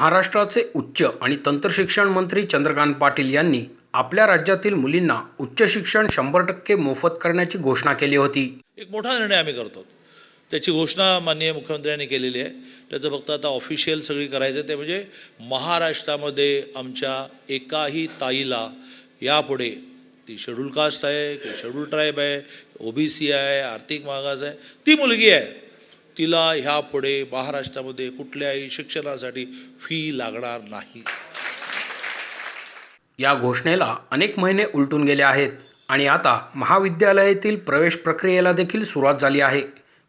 महाराष्ट्राचे उच्च आणि तंत्रशिक्षण मंत्री चंद्रकांत पाटील यांनी आपल्या राज्यातील मुलींना उच्च शिक्षण शंभर टक्के मोफत करण्याची घोषणा केली होती. एक मोठा निर्णय आम्ही करतो. त्याची घोषणा माननीय मुख्यमंत्र्यांनी केलेली आहे. त्याचं फक्त आता ऑफिशियल सगळी करायचं ते म्हणजे महाराष्ट्रामध्ये आमच्या एकाही ताईला यापुढे ती शेड्यूल कास्ट आहे की शेड्यूल ट्राईब आहे ओबीसी आहे आर्थिक मागास आहे ती मुलगी आहे. तिला ह्यापुढे महाराष्ट्रामध्ये कुठल्याही शिक्षणासाठी फी लागणार नाही. या घोषणेला अनेक महिने उलटून गेले आहेत आणि आता महाविद्यालयातील प्रवेश प्रक्रियेला देखील सुरुवात झाली आहे.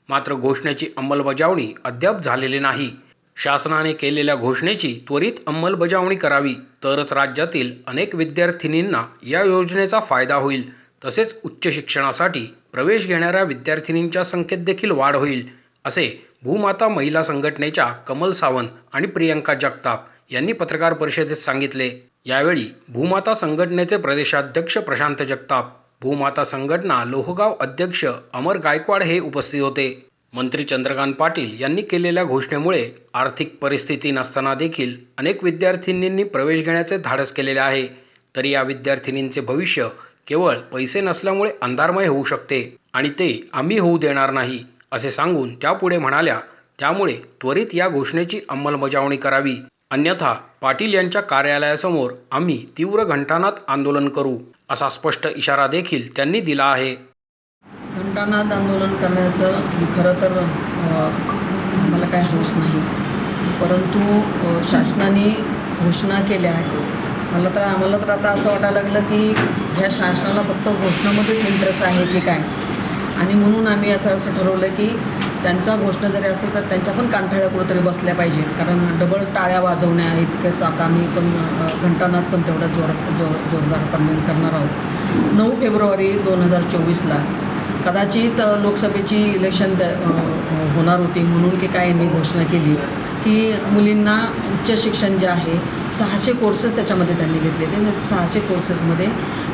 मात्र घोषणेची अंमलबजावणी अद्याप झालेली नाही. शासनाने केलेल्या घोषणेची त्वरित अंमलबजावणी करावी तरच राज्यातील अनेक विद्यार्थिनींना या योजनेचा फायदा होईल. तसेच उच्च शिक्षणासाठी प्रवेश घेणाऱ्या विद्यार्थिनींच्या संख्येत देखील वाढ होईल. असे भूमाता महिला संघटनेच्या कमल सावंत आणि प्रियंका जगताप यांनी पत्रकार परिषदेत सांगितले. यावेळी भूमाता संघटनेचे प्रदेशाध्यक्ष प्रशांत जगताप भूमाता संघटना लोहगाव अध्यक्ष अमर गायकवाड हे उपस्थित होते. मंत्री चंद्रकांत पाटील यांनी केलेल्या घोषणेमुळे आर्थिक परिस्थिती नसताना देखील अनेक विद्यार्थिनींनी प्रवेश घेण्याचे धाडस केलेले आहे. तरी या विद्यार्थिनींचे भविष्य केवळ पैसे नसल्यामुळे अंधारमय होऊ शकते आणि ते आम्ही होऊ देणार नाही. असे सांगून त्या पुढे म्हणाल्या त्यामुळे त्वरित या घोषणेची अंमलबजावणी करावी. अन्यथा पाटील यांच्या कार्यालयासमोर आम्ही तीव्र घंटानाद आंदोलन करू असा स्पष्ट इशारा देखील त्यांनी दिला आहे. घंटानाद आंदोलन करण्याचं खरं तर मला काय हौस नाही. परंतु शासनाने घोषणा केल्या आहेत. मला तर आम्हाला तर आता असं वाटायला लागलं की ह्या शासनाला फक्त घोषणामध्येच इंटरेस्ट आहे की काय? आणि म्हणून आम्ही याचं असं ठरवलं की त्यांच्या घोषणा जरी असतील तर त्यांच्या पण कांठाळ्या कुठंतरी बसल्या पाहिजेत. कारण डबल टाळ्या वाजवण्या इतकंच आता आम्ही पण अ, घंटानाद पण तेवढा जोर जो जोरदारपणे करणार आहोत. नऊ फेब्रुवारी दोन हजार चोवीसला. कदाचित लोकसभेची इलेक्शन द- होणार होती म्हणून की काय यांनी घोषणा केली. की मुलींना उच्च शिक्षण जे आहे सहाशे कोर्सेस त्याच्यामध्ये त्यांनी घेतलेले सहाशे कोर्सेसमध्ये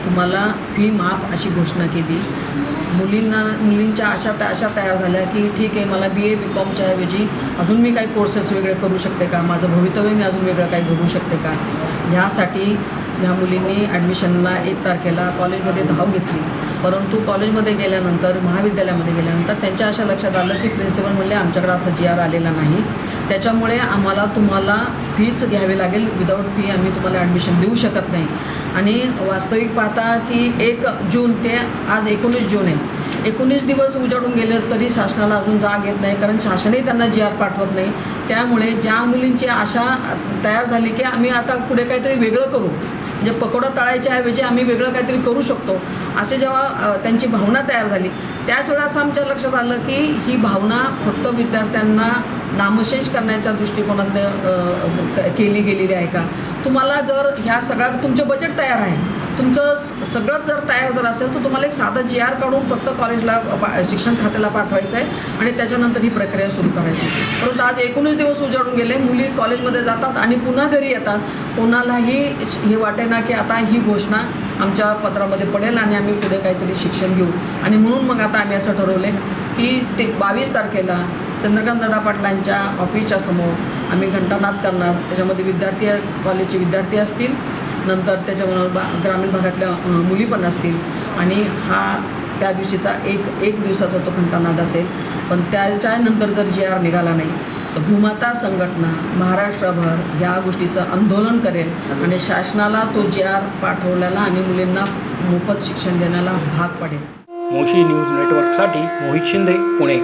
तुम्हाला फी माफ अशी घोषणा केली. मुलींना मुलींच्या अशा त्या अशा तयार झाल्या की ठीक आहे मला बी ए बी कॉमच्या ऐवजी अजून मी काही कोर्सेस वेगळे करू शकते का? माझं भवितव्य मी अजून वेगळं काही घडू शकते का? ह्यासाठी ह्या मुलींनी ॲडमिशनला एक तारखेला कॉलेजमध्ये धाव घेतली. परंतु कॉलेजमध्ये गेल्यानंतर महाविद्यालयामध्ये गेल्यानंतर त्यांच्या अशा लक्षात आलं की प्रिन्सिपल म्हणले आमच्याकडे असा जी आर आलेला नाही. त्याच्यामुळे आम्हाला तुम्हाला फीच घ्यावी लागेल. विदाऊट फी आम्ही तुम्हाला ॲडमिशन देऊ शकत नाही. आणि वास्तविक पाहता की एक जून ते आज एकोणीस जून आहे. एकोणीस दिवस उजाडून गेले तरी शासनाला अजून जाग येत नाही कारण शासनही त्यांना जी आर पाठवत नाही. त्यामुळे ज्या मुलींची आशा तयार झाली की आम्ही आता पुढे काहीतरी वेगळं करू. म्हणजे पकोडा तळायच्याऐवजी आम्ही वेगळं काहीतरी करू शकतो. असे जेव्हा त्यांची भावना तयार झाली त्याच वेळा असं आमच्या लक्षात आलं की ही भावना फक्त विद्यार्थ्यांना नामशेष करण्याच्या दृष्टिकोनातनं केली गेलेली आहे का? तुम्हाला जर ह्या सगळ्या तुमचे बजेट तयार आहे तुमचं सगळं जर तयार जर असेल तर तुम्हाला एक साधं जी आर काढून फक्त कॉलेजला पा- शिक्षण खात्याला पाठवायचं आहे आणि त्याच्यानंतर ही प्रक्रिया सुरू करायची. परंतु आज एकोणीस दिवस उजाडून गेले मुली कॉलेजमध्ये जातात आणि पुन्हा घरी येतात. कोणालाही हे वाटेना की आता ही घोषणा आमच्या पत्रामध्ये पडेल आणि आम्ही पुढे काहीतरी शिक्षण घेऊ. आणि म्हणून मग आता आम्ही असं ठरवलं की ते बावीस तारखेला चंद्रकांत दादा पाटलांच्या ऑफिसच्या समोर आम्ही घंटानाद करणार. त्याच्यामध्ये विद्यार्थी कॉलेजचे विद्यार्थी असतील नंतर त्याच्यामुळं बा ग्रामीण भागातल्या मुली पण असतील. आणि हा त्या दिवशीचा एक एक दिवसाचा तो घंटानाद असेल. पण त्याच्यानंतर जर जी आर निघाला नाही तर भूमाता संघटना महाराष्ट्रभर ह्या गोष्टीचं आंदोलन करेल. आणि शासनाला तो जी आर पाठवल्याला आणि मुलींना मोफत शिक्षण देण्याला भाग पडेल. मोशी न्यूज नेटवर्कसाठी मोहित शिंदे पुणे.